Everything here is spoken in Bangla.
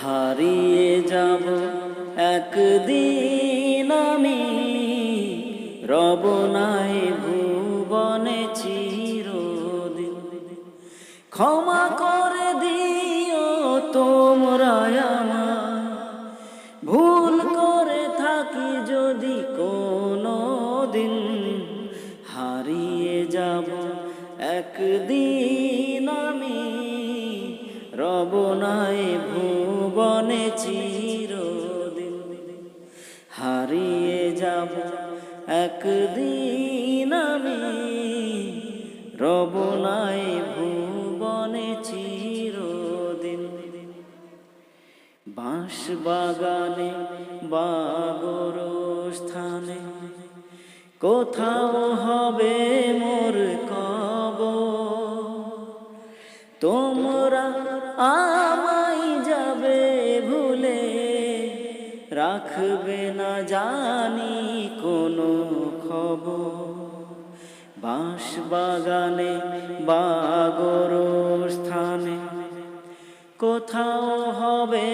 হারিয়ে যাব একদিন আমি। রব নাই ভুবনে চিরদিন। ক্ষমা করে দিও তোমরা ভুল করে থাকি যদি কোনো দিন হারিয়ে যাব একদিন নাই ভুবনে চিরদিন হারিয়ে যাব একদিন আমি নাই ভুবনে চিরদিন বাঁশ বাগানে বাগর স্থানে কোথাও হবে তোমরা আমাই যাবে ভুলে। রাখবে না জানি কোনো খবর। বাঁশ বাগানে বাগর স্থানে কোথাও হবে